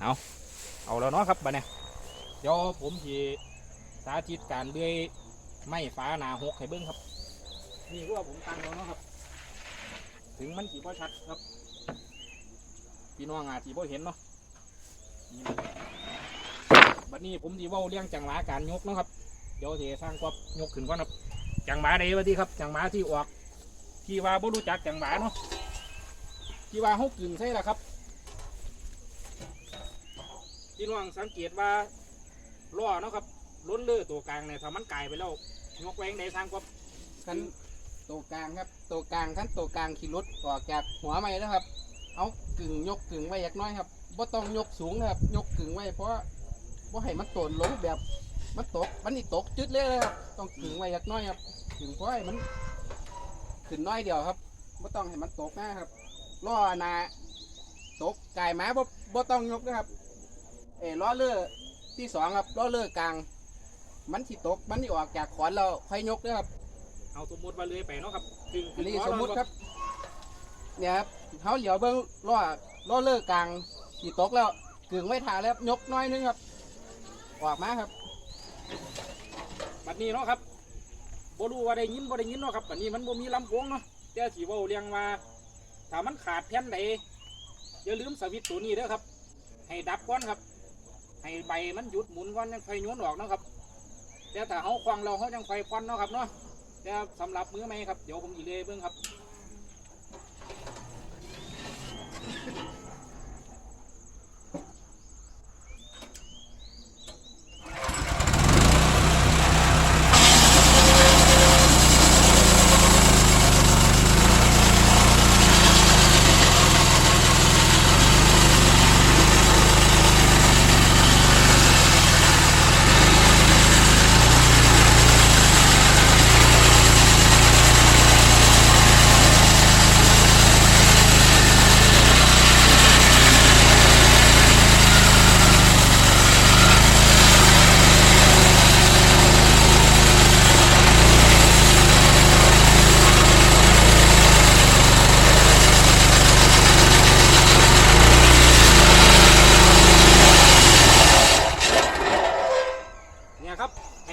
เอาเอาแล้วเนาะครับบัดเนี่ยเดี๋ยวผมทีสาธิตการเลื่อยไม้ฟ้าหนาหกให้เบิ้งครับ นี่ก็ว่าผมตั้งแล้วเนาะครับ ถึงมันสีพ่ชัดครับพี่น้องอาจสีพ่เห็นเนาะนี่นะบัดนี้ผมสีว่าเรื่องจังหวะการยกเนาะครับเดี๋ยวเทสร้างควบยกขึ้นก่อนครับจังหวะใดวะที่ครับ จังหวะที่ออกที่ว่าบ่รู้จักจังหวะเนาะที่ว่าเขากึ่งใช่ละครับ พี่น้องสังเกตว่าล้อเนาะครับล้นเลื่อตัวกลางเนี่ยถ้ามันไกลไปแล้วยกแวงในทางควบคันตัวกลางครับตัวกลางคันตัวกลางขี่รถออกจากหัวไม่แล้วครับ เอากึ่งยกกึ่งไว้อยักน้อยครับบ่ต้องยกสูงนะครับ ยกกึ่งไว้เพราะว่าให้มันตนลงแบบมันตกมันนี่ตกจุดเลยนะครับ ต้องกึ่งไว้อยักน้อยครับกึ่งเพราะให้มันขึ้นน้อยเดียวครับบ่ต้องให้มันตกนะครับล้อหนาตกกายหมาบ่บ่ต้องยกนะครับ เออล้อเลือที่สองครับล้อเลือกลาง มันที่ตกมันที่ออกจากขอนเราค่อยยกนะครับเอาสมมติว่าเลื่อยไปเนาะครับกึ่งอันนี้กึ่งสมล้อมุติเาครับเนี่ยครับเขาเหลียวเบิ้งล้อล้อเลิกกลางขี่ตกแล้วกึ่งไม่ถ่าแล้วครับยกน้อยนึงครับออกมาครับบัดนี้เนาะครับบ่รู้ว่าได้ยินบ่ได้ยินเนาะครับบัดนี้มันบ่มีลำโพงเนาะแต่สิเว้าเรียงว่าถ้ามันขาดแผ่นใดอย่าลืมสวิตช์ตัวนี้เด้อครับ ให้ดับก่อนครับ ให้ใบมันหยุดหมุนก่อนยังไฟย้วนออกเนาะครับแต่ถ้าเขาควางเราเขายังไฟควันเนาะครับเนาะแต่สำหรับมือไหมครับเดี๋ยวผมอีเลยเบิ่งครับ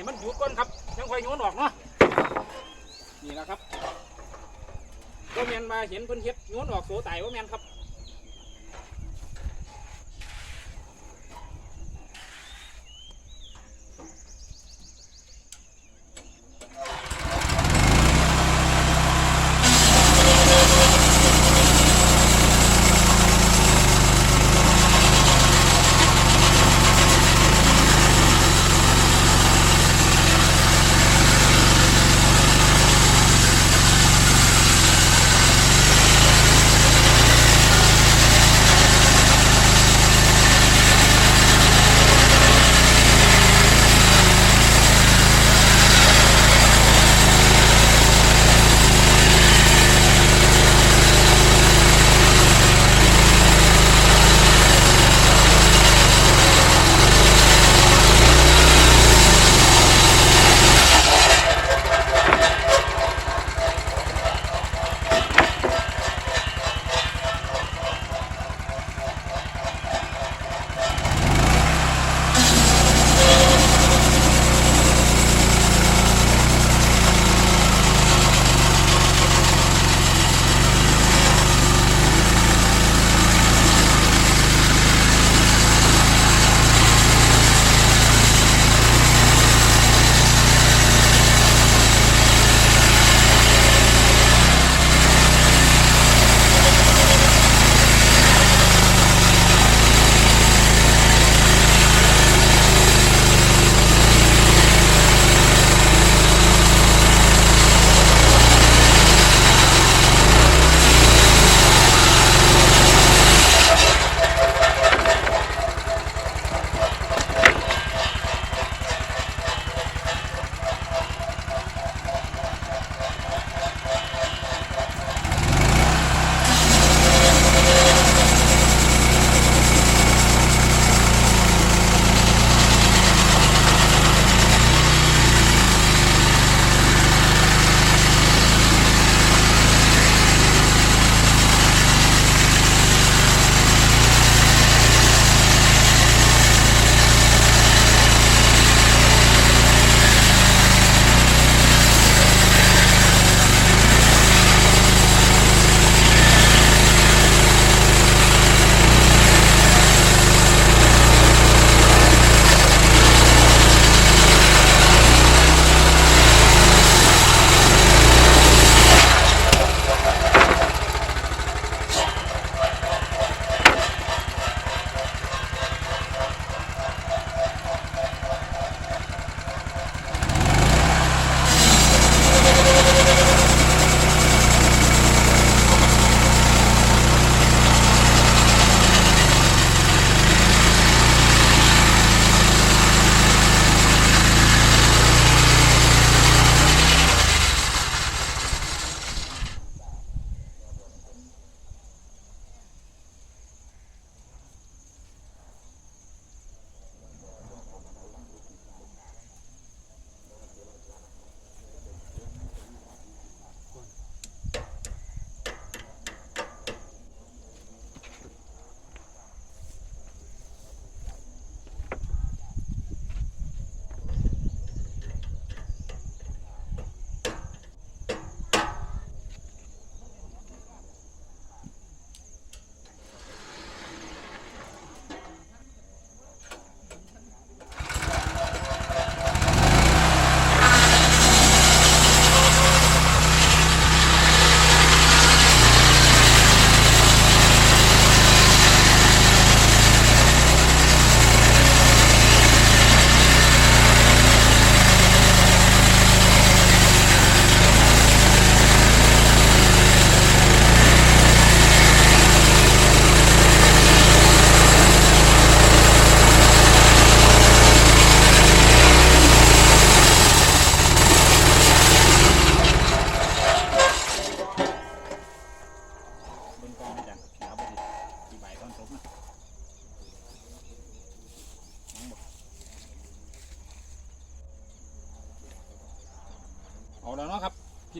มันหยุดก่อนครับยังคอยโยนออกเนาะนี่แหละครับก็แมนมาเห็นเพิ่นเฮ็ดโยนออกโสไตว่าแมนครับ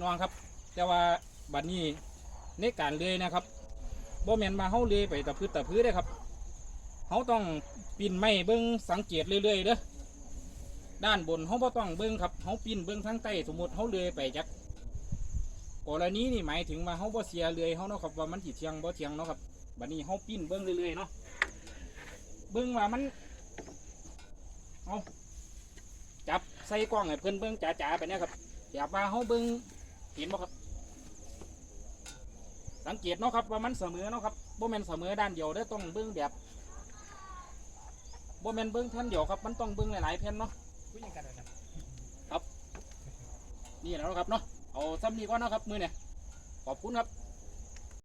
น้องครับ แต่ว่าบัดนี้ในการเลื่อยนะครับบ่แมนมาเฮาเลื่อยไปตะพื้ตะพื้ได้ครับเฮาต้องปีนไม้เบิ่งสังเกตเรื่อยๆเด้อด้านบนเฮาบ่ต้องเบิ่งครับเฮาปีนเบิ่งทางใต้สมมุติเฮาเลื่อยไปจักกรณีนี่หมายถึงว่าเฮาบ่เสียเลื่อยเฮาเนาะครับว่ามันสิเทียงบ่เทียงเนาะครับบัดนี้เฮาปีนเบิ่งเรื่อยๆเนาะเบิ่งว่ามันเอาจับใส่กล้องให้เพิ่นเบิ่งจ๋าๆไปเนี่ยครับอย่าว่าเฮาเบิ่ง เห็นบ่ครับ สังเกตเนาะครับว่ามันเสมอเนาะครับบ่แม่นเสมอด้านเดียวเด้อต้องเบิ่งแบบบ่แม่นเบิ่งแผ่นเดียวครับ มันต้องเบิ่งหลายๆแผ่นเนาะคุยกันนะนี่แหล้วครับเนาะเอาซ้ำนี้ก่อนเนาะครับมือเนี่ยขอบคุณครับค